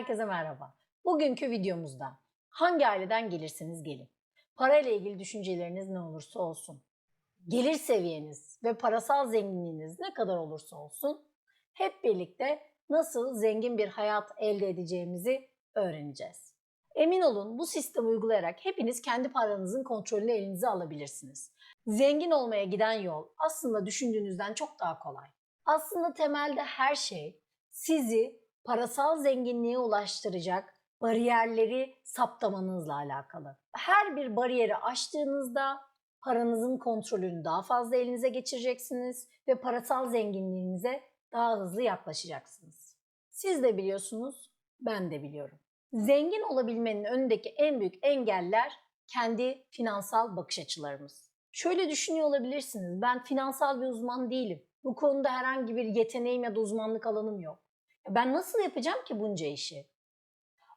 Herkese merhaba. Bugünkü videomuzda hangi aileden gelirseniz gelin. Parayla ilgili düşünceleriniz ne olursa olsun. Gelir seviyeniz ve parasal zenginliğiniz ne kadar olursa olsun hep birlikte nasıl zengin bir hayat elde edeceğimizi öğreneceğiz. Emin olun bu sistemi uygulayarak hepiniz kendi paranızın kontrolünü elinize alabilirsiniz. Zengin olmaya giden yol aslında düşündüğünüzden çok daha kolay. Aslında temelde her şey sizi parasal zenginliğe ulaştıracak bariyerleri saptamanızla alakalı. Her bir bariyeri aştığınızda paranızın kontrolünü daha fazla elinize geçireceksiniz ve parasal zenginliğinize daha hızlı yaklaşacaksınız. Siz de biliyorsunuz, ben de biliyorum. Zengin olabilmenin önündeki en büyük engeller kendi finansal bakış açılarımız. Şöyle düşünüyor olabilirsiniz. Ben finansal bir uzman değilim. Bu konuda herhangi bir yeteneğim ya da uzmanlık alanım yok. Ya Ben nasıl yapacağım ki bunca işi?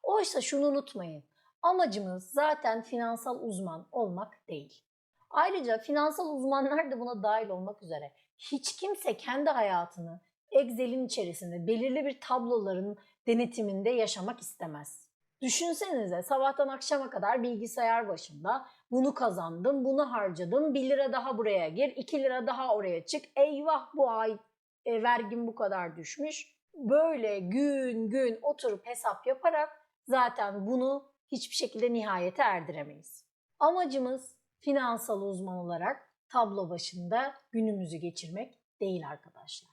Oysa şunu unutmayın. Amacımız zaten finansal uzman olmak değil. Ayrıca finansal uzmanlar da buna dahil olmak üzere hiç kimse kendi hayatını Excel'in içerisinde belirli bir tabloların denetiminde yaşamak istemez. Düşünsenize sabahtan akşama kadar bilgisayar başında bunu kazandım, bunu harcadım, 1 lira daha buraya gir, 2 lira daha oraya çık, eyvah bu ay e, vergim bu kadar düşmüş. Böyle gün gün oturup hesap yaparak zaten bunu hiçbir şekilde nihayete erdiremeyiz. Amacımız finansal uzman olarak tablo başında günümüzü geçirmek değil arkadaşlar.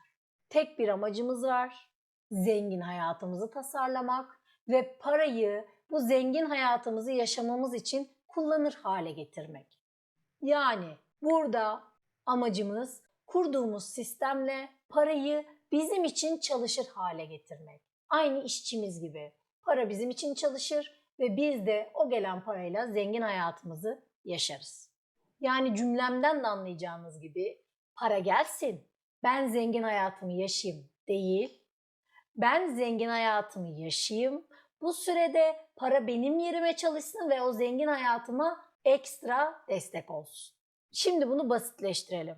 Tek bir amacımız var. Zengin hayatımızı tasarlamak ve parayı bu zengin hayatımızı yaşamamız için kullanır hale getirmek. Yani burada amacımız kurduğumuz sistemle parayı bizim için çalışır hale getirmek. Aynı işçimiz gibi. Para bizim için çalışır ve biz de o gelen parayla zengin hayatımızı yaşarız. Yani cümlemden de anlayacağınız gibi para gelsin, ben zengin hayatımı yaşayayım değil. Ben zengin hayatımı yaşayayım. Bu sürede para benim yerime çalışsın ve o zengin hayatıma ekstra destek olsun. Şimdi bunu basitleştirelim.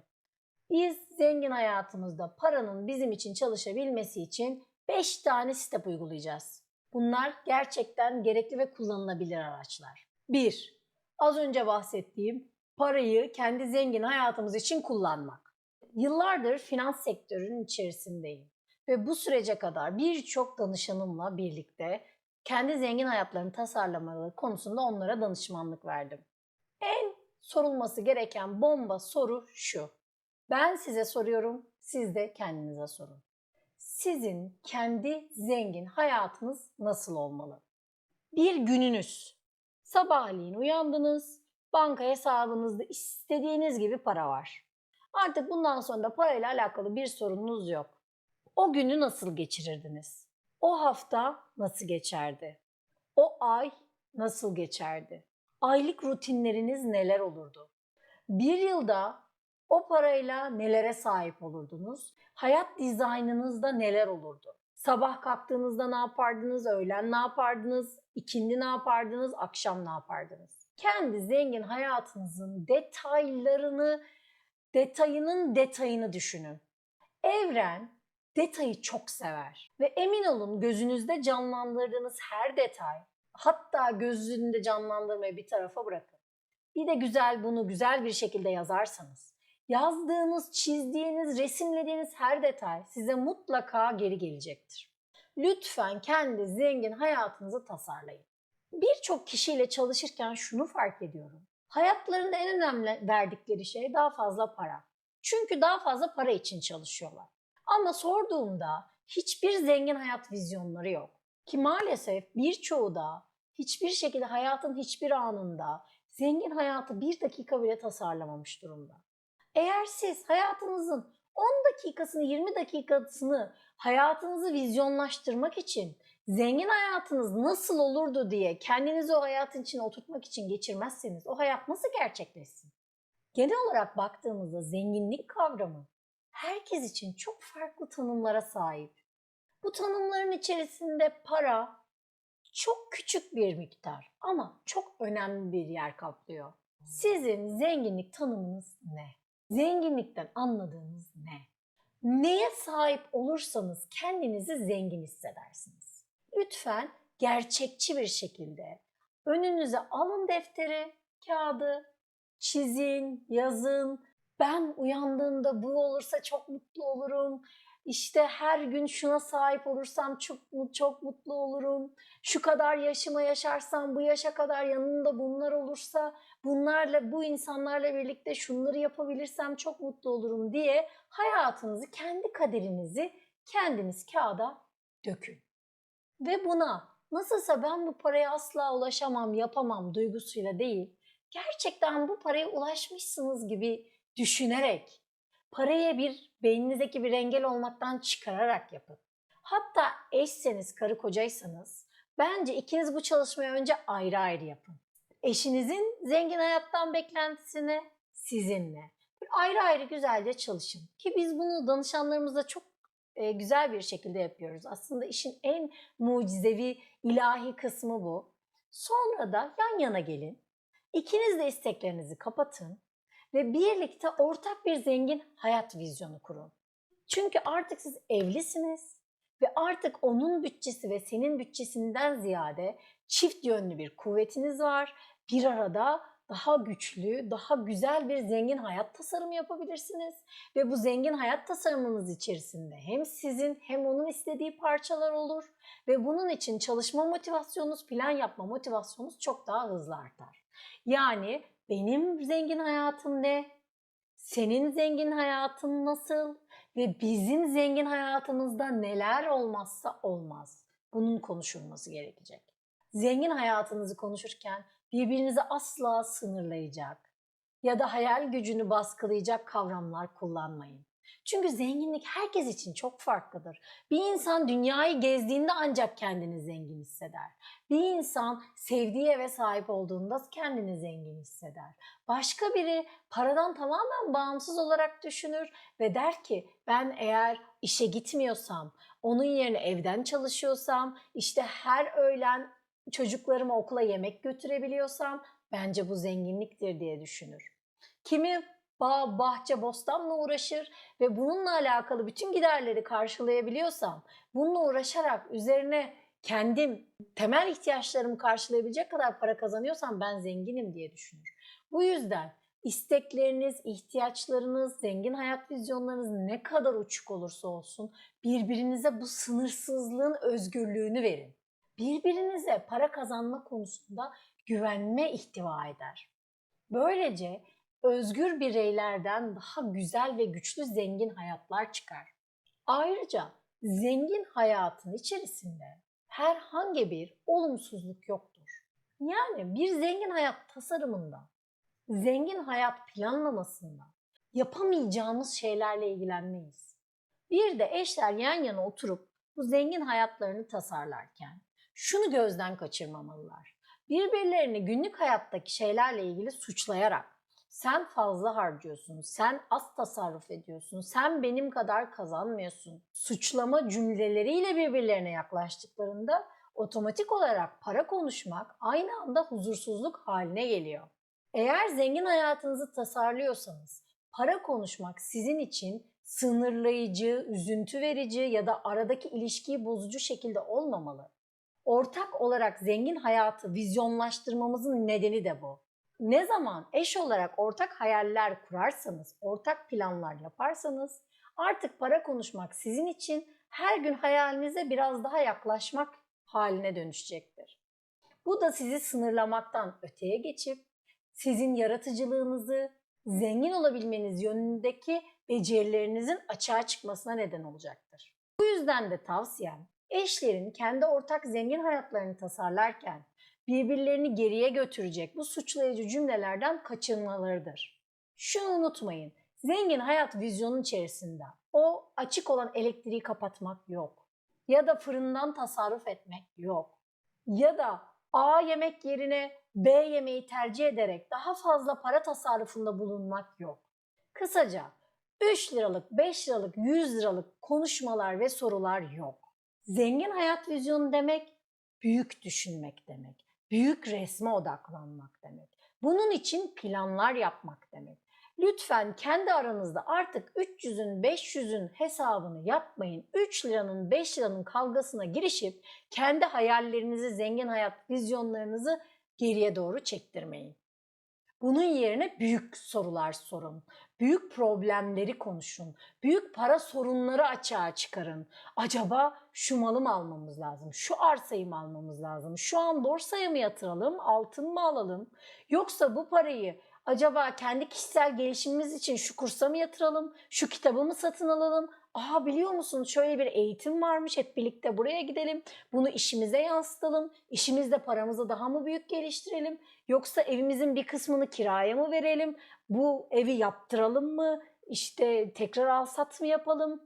Biz zengin hayatımızda paranın bizim için çalışabilmesi için 5 tane step uygulayacağız. Bunlar gerçekten gerekli ve kullanılabilir araçlar. 1. Az önce bahsettiğim parayı kendi zengin hayatımız için kullanmak. Yıllardır finans sektörünün içerisindeyim ve bu sürece kadar birçok danışanımla birlikte kendi zengin hayatlarını tasarlamaları konusunda onlara danışmanlık verdim. En sorulması gereken bomba soru şu. Ben size soruyorum, siz de kendinize sorun. Sizin kendi zengin hayatınız nasıl olmalı? Bir gününüz. Sabahleyin uyandınız, banka hesabınızda istediğiniz gibi para var. Artık bundan sonra da parayla alakalı bir sorununuz yok. O günü nasıl geçirirdiniz? O hafta nasıl geçerdi? O ay nasıl geçerdi? Aylık rutinleriniz neler olurdu? Bir yılda o parayla nelere sahip olurdunuz? Hayat dizaynınızda neler olurdu? Sabah kalktığınızda ne yapardınız? Öğlen ne yapardınız? İkindi ne yapardınız? Akşam ne yapardınız? Kendi zengin hayatınızın detaylarını, detayının detayını düşünün. Evren detayı çok sever ve emin olun gözünüzde canlandırdığınız her detay, hatta gözünde canlandırmayı bir tarafa bırakın. Bir de güzel bunu güzel bir şekilde yazarsanız, yazdığınız, çizdiğiniz, resimlediğiniz her detay size mutlaka geri gelecektir. Lütfen kendi zengin hayatınızı tasarlayın. Birçok kişiyle çalışırken şunu fark ediyorum. Hayatlarında en önemli verdikleri şey daha fazla para. Çünkü daha fazla para için çalışıyorlar. Ama sorduğumda hiçbir zengin hayat vizyonları yok. Ki maalesef birçoğu da hiçbir şekilde hayatın hiçbir anında zengin hayatı bir dakika bile tasarlamamış durumda. Eğer siz hayatınızın 10 dakikasını 20 dakikasını hayatınızı vizyonlaştırmak için zengin hayatınız nasıl olurdu diye kendinizi o hayatın içine oturtmak için geçirmezseniz o hayat nasıl gerçekleşsin? Genel olarak baktığımızda zenginlik kavramı herkes için çok farklı tanımlara sahip. Bu tanımların içerisinde para çok küçük bir miktar ama çok önemli bir yer kaplıyor. Sizin zenginlik tanımınız ne? Zenginlikten anladığınız ne? Neye sahip olursanız kendinizi zengin hissedersiniz. Lütfen gerçekçi bir şekilde önünüze alın defteri, kağıdı, çizin, yazın. Ben uyandığımda bu olursa çok mutlu olurum. İşte her gün şuna sahip olursam çok çok mutlu olurum. Şu kadar yaşıma yaşarsam bu yaşa kadar yanında bunlar olursa bunlarla bu insanlarla birlikte şunları yapabilirsem çok mutlu olurum diye hayatınızı kendi kaderinizi kendiniz kağıda dökün. Ve buna nasılsa ben bu paraya asla ulaşamam, yapamam duygusuyla değil, gerçekten bu paraya ulaşmışsınız gibi düşünerek, paraya bir beyninizdeki bir engel olmaktan çıkararak yapın. Hatta eşseniz, karı kocaysanız bence ikiniz bu çalışmayı önce ayrı ayrı yapın. Eşinizin zengin hayattan beklentisine sizinle. Bir ayrı ayrı güzelce çalışın. Ki biz bunu danışanlarımızla çok e, güzel bir şekilde yapıyoruz. Aslında işin en mucizevi, ilahi kısmı bu. Sonra da yan yana gelin. İkiniz de isteklerinizi kapatın ve birlikte ortak bir zengin hayat vizyonu kurun. Çünkü artık siz evlisiniz ve artık onun bütçesi ve senin bütçesinden ziyade çift yönlü bir kuvvetiniz var. Bir arada daha güçlü, daha güzel bir zengin hayat tasarımı yapabilirsiniz. Ve bu zengin hayat tasarımınız içerisinde hem sizin hem onun istediği parçalar olur. Ve bunun için çalışma motivasyonunuz, plan yapma motivasyonunuz çok daha hızlı artar. Yani benim zengin hayatım ne? Senin zengin hayatın nasıl? Ve bizim zengin hayatımızda neler olmazsa olmaz. Bunun konuşulması gerekecek. Zengin hayatınızı konuşurken birbirinizi asla sınırlayacak ya da hayal gücünü baskılayacak kavramlar kullanmayın. Çünkü zenginlik herkes için çok farklıdır. Bir insan dünyayı gezdiğinde ancak kendini zengin hisseder. Bir insan sevdiği eve sahip olduğunda kendini zengin hisseder. Başka biri paradan tamamen bağımsız olarak düşünür ve der ki ben eğer işe gitmiyorsam, onun yerine evden çalışıyorsam, işte her öğlen çocuklarıma okula yemek götürebiliyorsam bence bu zenginliktir diye düşünür. Kimi bağ, bahçe, bostanla uğraşır ve bununla alakalı bütün giderleri karşılayabiliyorsam, bununla uğraşarak üzerine kendim temel ihtiyaçlarımı karşılayabilecek kadar para kazanıyorsam ben zenginim diye düşünür. Bu yüzden istekleriniz, ihtiyaçlarınız, zengin hayat vizyonlarınız ne kadar uçuk olursa olsun birbirinize bu sınırsızlığın özgürlüğünü verin. Birbirinize para kazanma konusunda güvenme ihtiva eder. Böylece özgür bireylerden daha güzel ve güçlü zengin hayatlar çıkar. Ayrıca zengin hayatın içerisinde herhangi bir olumsuzluk yoktur. Yani bir zengin hayat tasarımında, zengin hayat planlamasında yapamayacağımız şeylerle ilgilenmeyiz. Bir de eşler yan yana oturup bu zengin hayatlarını tasarlarken şunu gözden kaçırmamalılar. Birbirlerini günlük hayattaki şeylerle ilgili suçlayarak sen fazla harcıyorsun, sen az tasarruf ediyorsun, sen benim kadar kazanmıyorsun. Suçlama cümleleriyle birbirlerine yaklaştıklarında otomatik olarak para konuşmak aynı anda huzursuzluk haline geliyor. Eğer zengin hayatınızı tasarlıyorsanız para konuşmak sizin için sınırlayıcı, üzüntü verici ya da aradaki ilişkiyi bozucu şekilde olmamalı. Ortak olarak zengin hayatı vizyonlaştırmamızın nedeni de bu ne zaman eş olarak ortak hayaller kurarsanız, ortak planlar yaparsanız artık para konuşmak sizin için her gün hayalinize biraz daha yaklaşmak haline dönüşecektir. Bu da sizi sınırlamaktan öteye geçip sizin yaratıcılığınızı, zengin olabilmeniz yönündeki becerilerinizin açığa çıkmasına neden olacaktır. Bu yüzden de tavsiyem eşlerin kendi ortak zengin hayatlarını tasarlarken birbirlerini geriye götürecek bu suçlayıcı cümlelerden kaçınmalarıdır. Şunu unutmayın, zengin hayat vizyonun içerisinde o açık olan elektriği kapatmak yok. Ya da fırından tasarruf etmek yok. Ya da A yemek yerine B yemeği tercih ederek daha fazla para tasarrufunda bulunmak yok. Kısaca 3 liralık, 5 liralık, 100 liralık konuşmalar ve sorular yok. Zengin hayat vizyonu demek büyük düşünmek demek büyük resme odaklanmak demek. Bunun için planlar yapmak demek. Lütfen kendi aranızda artık 300'ün 500'ün hesabını yapmayın. 3 liranın 5 liranın kavgasına girişip kendi hayallerinizi, zengin hayat vizyonlarınızı geriye doğru çektirmeyin. Bunun yerine büyük sorular sorun. Büyük problemleri konuşun. Büyük para sorunları açığa çıkarın. Acaba şu malı mı almamız lazım? Şu arsayı mı almamız lazım? Şu an borsaya mı yatıralım? Altın mı alalım? Yoksa bu parayı acaba kendi kişisel gelişimimiz için şu kursa mı yatıralım? Şu kitabı mı satın alalım? Aa biliyor musun şöyle bir eğitim varmış hep birlikte buraya gidelim. Bunu işimize yansıtalım. İşimizde paramızı daha mı büyük geliştirelim? Yoksa evimizin bir kısmını kiraya mı verelim? Bu evi yaptıralım mı? İşte tekrar al sat mı yapalım?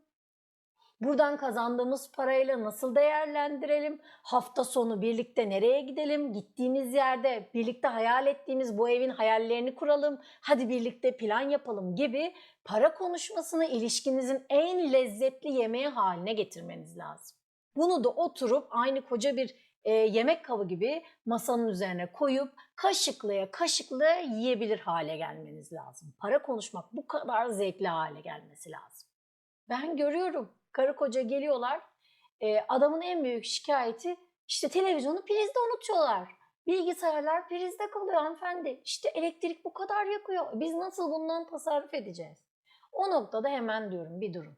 Buradan kazandığımız parayla nasıl değerlendirelim? Hafta sonu birlikte nereye gidelim? Gittiğimiz yerde birlikte hayal ettiğimiz bu evin hayallerini kuralım. Hadi birlikte plan yapalım gibi para konuşmasını ilişkinizin en lezzetli yemeği haline getirmeniz lazım. Bunu da oturup aynı koca bir e, yemek kabı gibi masanın üzerine koyup kaşıklaya kaşıklaya yiyebilir hale gelmeniz lazım. Para konuşmak bu kadar zevkli hale gelmesi lazım. Ben görüyorum karı koca geliyorlar. E, adamın en büyük şikayeti işte televizyonu prizde unutuyorlar. Bilgisayarlar prizde kalıyor hanımefendi. İşte elektrik bu kadar yakıyor. Biz nasıl bundan tasarruf edeceğiz? O noktada hemen diyorum bir durun.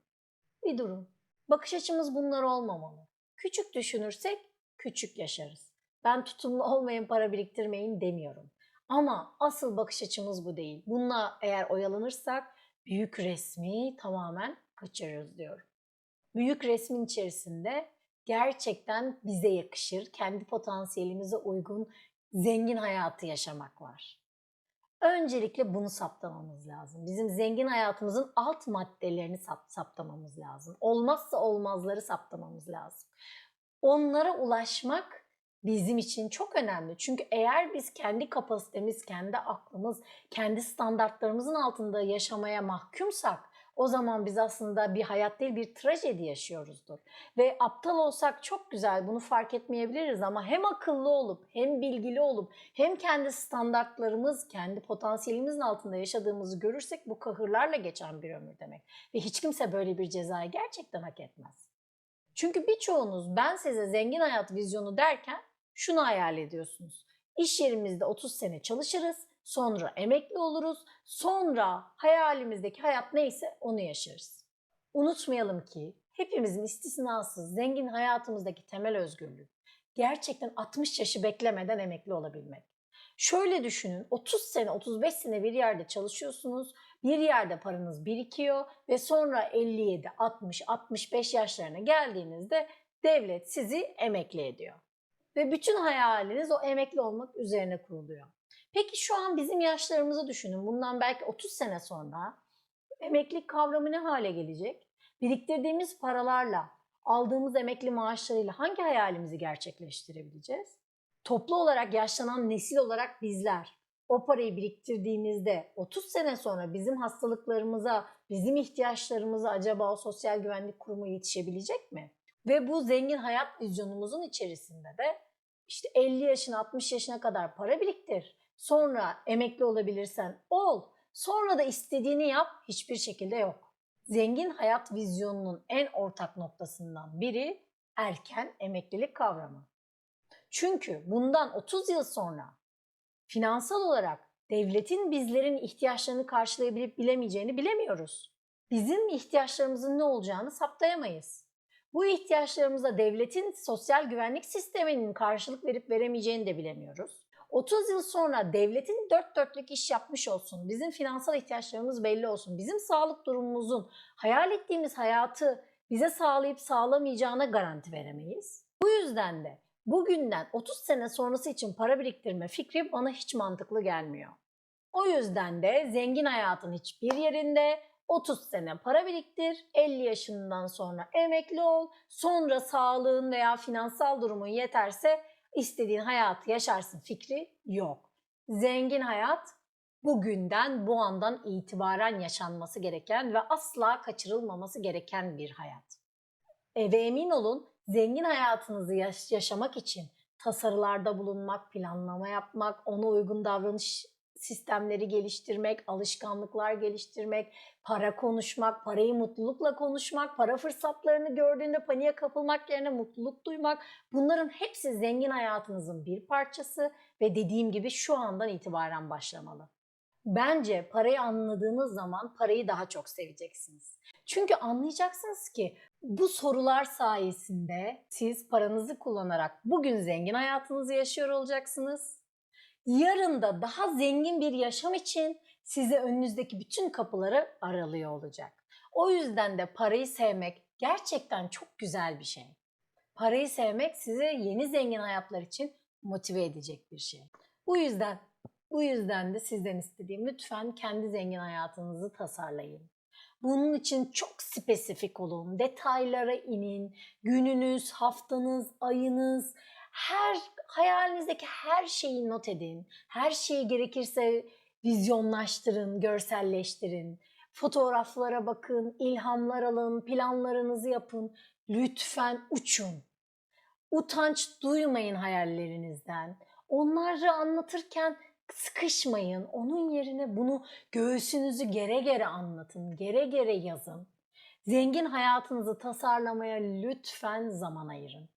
Bir durun. Bakış açımız bunlar olmamalı. Küçük düşünürsek küçük yaşarız. Ben tutumlu olmayın para biriktirmeyin demiyorum. Ama asıl bakış açımız bu değil. Bununla eğer oyalanırsak büyük resmi tamamen kaçırırız diyorum. Büyük resmin içerisinde gerçekten bize yakışır, kendi potansiyelimize uygun zengin hayatı yaşamak var. Öncelikle bunu saptamamız lazım. Bizim zengin hayatımızın alt maddelerini sap, saptamamız lazım. Olmazsa olmazları saptamamız lazım. Onlara ulaşmak bizim için çok önemli. Çünkü eğer biz kendi kapasitemiz, kendi aklımız, kendi standartlarımızın altında yaşamaya mahkumsak o zaman biz aslında bir hayat değil bir trajedi yaşıyoruzdur. Ve aptal olsak çok güzel bunu fark etmeyebiliriz ama hem akıllı olup hem bilgili olup hem kendi standartlarımız, kendi potansiyelimizin altında yaşadığımızı görürsek bu kahırlarla geçen bir ömür demek. Ve hiç kimse böyle bir cezayı gerçekten hak etmez. Çünkü birçoğunuz ben size zengin hayat vizyonu derken şunu hayal ediyorsunuz. İş yerimizde 30 sene çalışırız, sonra emekli oluruz, sonra hayalimizdeki hayat neyse onu yaşarız. Unutmayalım ki hepimizin istisnasız zengin hayatımızdaki temel özgürlük gerçekten 60 yaşı beklemeden emekli olabilmek. Şöyle düşünün 30 sene 35 sene bir yerde çalışıyorsunuz bir yerde paranız birikiyor ve sonra 57, 60, 65 yaşlarına geldiğinizde devlet sizi emekli ediyor. Ve bütün hayaliniz o emekli olmak üzerine kuruluyor. Peki şu an bizim yaşlarımızı düşünün. Bundan belki 30 sene sonra emeklilik kavramı ne hale gelecek? Biriktirdiğimiz paralarla, aldığımız emekli maaşlarıyla hangi hayalimizi gerçekleştirebileceğiz? Toplu olarak yaşlanan nesil olarak bizler o parayı biriktirdiğimizde 30 sene sonra bizim hastalıklarımıza, bizim ihtiyaçlarımıza acaba o sosyal güvenlik kurumu yetişebilecek mi? Ve bu zengin hayat vizyonumuzun içerisinde de işte 50 yaşına 60 yaşına kadar para biriktir. Sonra emekli olabilirsen ol. Sonra da istediğini yap hiçbir şekilde yok. Zengin hayat vizyonunun en ortak noktasından biri erken emeklilik kavramı. Çünkü bundan 30 yıl sonra finansal olarak devletin bizlerin ihtiyaçlarını karşılayabilip bilemeyeceğini bilemiyoruz. Bizim ihtiyaçlarımızın ne olacağını saptayamayız. Bu ihtiyaçlarımıza devletin sosyal güvenlik sisteminin karşılık verip veremeyeceğini de bilemiyoruz. 30 yıl sonra devletin dört dörtlük iş yapmış olsun, bizim finansal ihtiyaçlarımız belli olsun, bizim sağlık durumumuzun hayal ettiğimiz hayatı bize sağlayıp sağlamayacağına garanti veremeyiz. Bu yüzden de bugünden 30 sene sonrası için para biriktirme fikri bana hiç mantıklı gelmiyor. O yüzden de zengin hayatın hiçbir yerinde 30 sene para biriktir, 50 yaşından sonra emekli ol, sonra sağlığın veya finansal durumun yeterse istediğin hayatı yaşarsın fikri yok. Zengin hayat bugünden, bu andan itibaren yaşanması gereken ve asla kaçırılmaması gereken bir hayat. E, ve emin olun zengin hayatınızı yaş- yaşamak için tasarılarda bulunmak, planlama yapmak, ona uygun davranış sistemleri geliştirmek, alışkanlıklar geliştirmek, para konuşmak, parayı mutlulukla konuşmak, para fırsatlarını gördüğünde paniğe kapılmak yerine mutluluk duymak. Bunların hepsi zengin hayatınızın bir parçası ve dediğim gibi şu andan itibaren başlamalı. Bence parayı anladığınız zaman parayı daha çok seveceksiniz. Çünkü anlayacaksınız ki bu sorular sayesinde siz paranızı kullanarak bugün zengin hayatınızı yaşıyor olacaksınız. Yarın da daha zengin bir yaşam için size önünüzdeki bütün kapıları aralıyor olacak. O yüzden de parayı sevmek gerçekten çok güzel bir şey. Parayı sevmek sizi yeni zengin hayatlar için motive edecek bir şey. Bu yüzden bu yüzden de sizden istediğim lütfen kendi zengin hayatınızı tasarlayın. Bunun için çok spesifik olun, detaylara inin, gününüz, haftanız, ayınız, her hayalinizdeki her şeyi not edin. Her şeyi gerekirse vizyonlaştırın, görselleştirin. Fotoğraflara bakın, ilhamlar alın, planlarınızı yapın. Lütfen uçun. Utanç duymayın hayallerinizden. Onları anlatırken sıkışmayın. Onun yerine bunu göğsünüzü gere gere anlatın, gere gere yazın. Zengin hayatınızı tasarlamaya lütfen zaman ayırın.